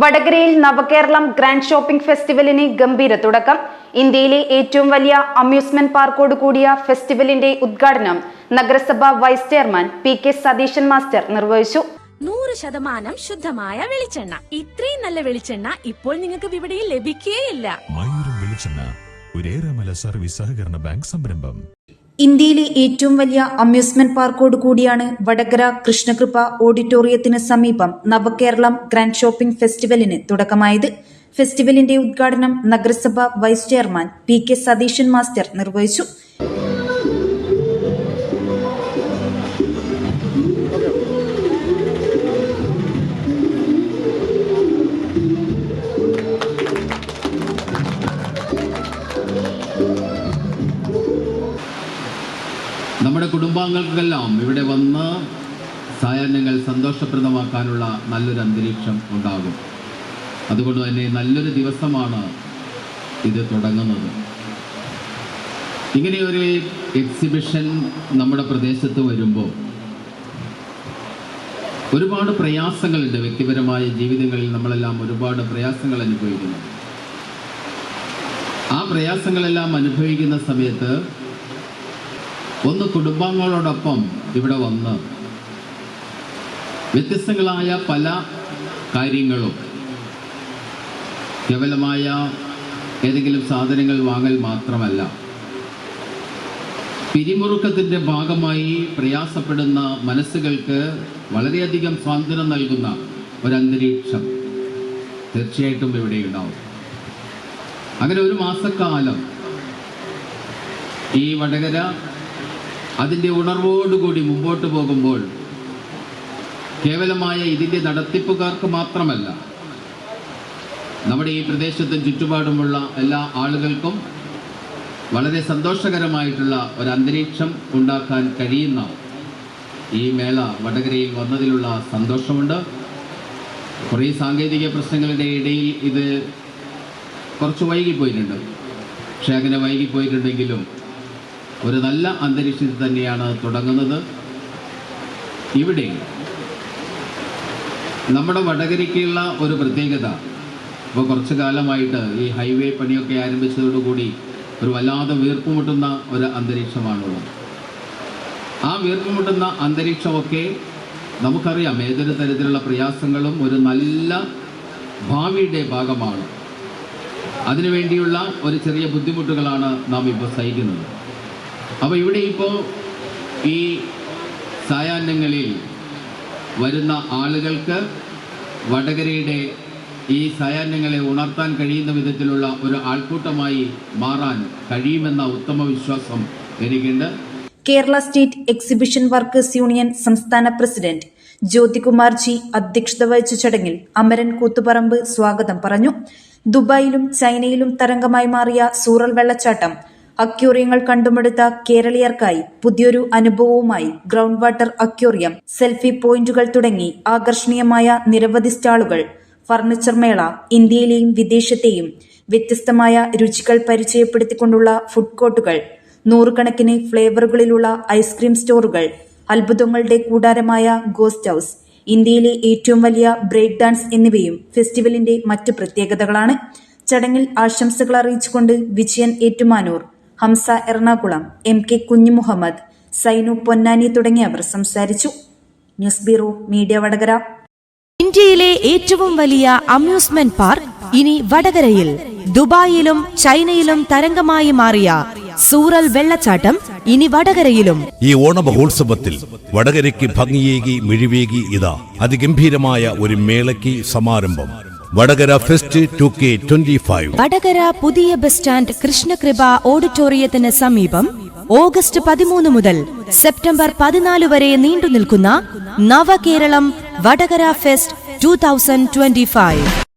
വടകരയിൽ നവകേരളം grand shopping ഫെസ്റ്റിവലിന് ഗംഭീര തുടക്കം. ഇന്ത്യയിലെ ഏറ്റവും വലിയ അമ്യൂസ്മെന്റ് പാർക്കോട് കൂടിയ ഫെസ്റ്റിവലിന്റെ ഉദ്ഘാടനം നഗരസഭ vice chairman P K Satheesan master നിർവഹിച്ചു. നൂറ് ശതമാനം ശുദ്ധമായ വെളിച്ചെണ്ണ. ഇത്രയും നല്ല വെളിച്ചെണ്ണ ഇപ്പോൾ നിങ്ങൾക്ക് വിപണിയിൽ ലഭിക്കുകയില്ല മയൂരം വെളിച്ചെണ്ണ ഒരേറെമല സർവീസ് സഹകരണ ബാങ്ക് സംരംഭം. ഇന്ത്യയിലെ ഏറ്റവും വലിയ അമ്യൂസ്മെന്റ് പാർക്കോട് കൂടിയാണ് വടകര കൃഷ്ണകൃപ ഓഡിറ്റോറിയത്തിന് സമീപം നവകേരളം ഗ്രാൻഡ് ഷോപ്പിംഗ് ഫെസ്റ്റിവലിന് തുടക്കമായത്. ഫെസ്റ്റിവലിന്റെ ഉദ്ഘാടനം നഗരസഭ vice chairman P K Satheesan master നിർവഹിച്ചു. നമ്മുടെ കുടുംബാംഗങ്ങൾക്കെല്ലാം ഇവിടെ വന്ന് സായാഹ്നങ്ങൾ സന്തോഷപ്രദമാക്കാനുള്ള നല്ലൊരു അന്തരീക്ഷം ഉണ്ടാകും. അതുകൊണ്ട് തന്നെ നല്ലൊരു ദിവസമാണ് ഇത് തുടങ്ങുന്നത്. ഇങ്ങനെയൊരു എക്സിബിഷൻ നമ്മുടെ പ്രദേശത്ത് വരുമ്പോൾ ഒരുപാട് പ്രയാസങ്ങളുണ്ട്. വ്യക്തിപരമായ ജീവിതങ്ങളിൽ നമ്മളെല്ലാം ഒരുപാട് പ്രയാസങ്ങൾ അനുഭവിക്കുന്നു. ആ പ്രയാസങ്ങളെല്ലാം അനുഭവിക്കുന്ന സമയത്ത് ഒന്ന് കുടുംബാംഗങ്ങളോടൊപ്പം ഇവിടെ വന്ന് വ്യത്യസ്തങ്ങളായ പല കാര്യങ്ങളും കേവലമായ ഏതെങ്കിലും സാധനങ്ങൾ വാങ്ങൽ മാത്രമല്ല പിരിമുറുക്കത്തിന്റെ ഭാഗമായി പ്രയാസപ്പെടുന്ന മനസ്സുകൾക്ക് വളരെയധികം സ്വാതന്ത്ര്യം നൽകുന്ന ഒരന്തരീക്ഷം തീർച്ചയായിട്ടും ഇവിടെ ഉണ്ടാവും. അങ്ങനെ ഒരു മാസക്കാലം ഈ വടകര അതിന്റെ ഉണർവോടുകൂടി മുമ്പോട്ട് പോകുമ്പോൾ കേവലമായ ഇതിന്റെ നടത്തിപ്പുകാർക്ക് മാത്രമല്ല നമ്മുടെ ഈ പ്രദേശത്തും ചുറ്റുപാടുമുള്ള എല്ലാ ആളുകൾക്കും വളരെ സന്തോഷകരമായിട്ടുള്ള ഒരു അന്തരീക്ഷം ഉണ്ടാക്കാൻ കഴിയുന്ന ഈ മേള വടകരയിൽ വന്നതിലുള്ള സന്തോഷമുണ്ട്. കുറേ സാങ്കേതിക പ്രശ്നങ്ങളുടെ ഇടയിൽ ഇത് കുറച്ച് വൈകിപ്പോയിട്ടുണ്ട്. പക്ഷേ അങ്ങനെ വൈകിപ്പോയിട്ടുണ്ടെങ്കിലും ഒരു നല്ല അന്തരീക്ഷത്തിൽ തന്നെയാണ് തുടങ്ങുന്നത്. ഇവിടെ നമ്മുടെ വടകരയ്ക്കുള്ള ഒരു പ്രത്യേകത ഇപ്പോൾ കുറച്ചു കാലമായിട്ട് ഈ ഹൈവേ പണിയൊക്കെ ആരംഭിച്ചതോടുകൂടി ഒരു വല്ലാതെ വീർപ്പുമുട്ടുന്ന ഒരു അന്തരീക്ഷമാണുള്ളത്. ആ വീർപ്പുമുട്ടുന്ന അന്തരീക്ഷമൊക്കെ നമുക്കറിയാം ഏതൊരു തരത്തിലുള്ള പ്രയാസങ്ങളും ഒരു നല്ല ഭാവിയുടെ ഭാഗമാണ്. അതിനുവേണ്ടിയുള്ള ഒരു ചെറിയ ബുദ്ധിമുട്ടുകളാണ് നാം ഇപ്പോൾ സഹിക്കുന്നത്. അപ്പോൾ ഇവിടെ ഇപ്പോ ഈ സായാഹ്നങ്ങളിൽ വരുന്ന ആളുകൾക്ക് വടകരയുടെ ഈ സായാഹ്നങ്ങളെ ഉണർത്താൻ കഴിയുന്ന വിധത്തിലുള്ള ഒരു ആൾക്കൂട്ടമായി മാറാൻ കഴിയുമെന്ന ഉത്തമ വിശ്വാസം എനിക്കുണ്ട്. Kerala state exhibition workers union സംസ്ഥാന പ്രസിഡന്റ് ജ്യോതികുമാർ ജി അധ്യക്ഷത വഹിച്ച ചടങ്ങിൽ അമരൻ കൂത്തുപറമ്പ് സ്വാഗതം പറഞ്ഞു. ദുബായിലും ചൈനയിലും തരംഗമായി മാറിയ സൂറൽ വെള്ളച്ചാട്ടം അക്യൂറിയങ്ങൾ കണ്ടുമെടുത്ത കേരളീയർക്കായി പുതിയൊരു അനുഭവവുമായി ഗ്രൗണ്ട് വാട്ടർ അക്യൂറിയം സെൽഫി പോയിന്റുകൾ തുടങ്ങി ആകർഷണീയമായ നിരവധി സ്റ്റാളുകൾ ഫർണിച്ചർ മേള ഇന്ത്യയിലെയും വിദേശത്തെയും വ്യത്യസ്തമായ രുചികൾ പരിചയപ്പെടുത്തിക്കൊണ്ടുള്ള ഫുഡ് കോർട്ടുകൾ നൂറുകണക്കിന് ഫ്ലേവറുകളിലുള്ള ഐസ്ക്രീം സ്റ്റോറുകൾ അത്ഭുതങ്ങളുടെ കൂടാരമായ ഗോസ്റ്റ് ഹൗസ് ഇന്ത്യയിലെ ഏറ്റവും വലിയ ബ്രേക്ക് ഡാൻസ് എന്നിവയും ഫെസ്റ്റിവലിന്റെ മറ്റ് പ്രത്യേകതകളാണ്. ചടങ്ങിൽ ആശംസകൾ അറിയിച്ചുകൊണ്ട് വിജയൻ ഏറ്റുമാനൂർ. ഹംസ എറണാകുളം എം കെ കുഞ്ഞുമുഹമ്മദ് സൈനു പൊന്നാനി തുടങ്ങിയവർ സംസാരിച്ചു. News bureau media Vadakara. ഇന്ത്യയിലെ ഏറ്റവും വലിയ അമ്യൂസ്മെന്റ് പാർക്ക് ഇനി വടകരയിൽ. ദുബായിലും ചൈനയിലും തരംഗമായി മാറിയ സൂറൽ വെള്ളച്ചാട്ടം ഇനി വടകരയിലും. ഈ ഓണമഹോത്സവത്തിൽ വടകരയ്ക്ക് ഭംഗിയേകി മിഴിവേകി ഇതാ. അതിഗംഭീരമായ ഒരു മേളയ്ക്ക് സമാരംഭം. Vadakara fest two K twenty five. Vadakara പുതിയ ബസ് സ്റ്റാൻഡ് കൃഷ്ണകൃപ ഓഡിറ്റോറിയത്തിന് സമീപം ഓഗസ്റ്റ് പതിമൂന്ന് മുതൽ സെപ്റ്റംബർ പതിനാല് വരെ നീണ്ടു നിൽക്കുന്ന Navakeralam Vadakara fest two thousand twenty five.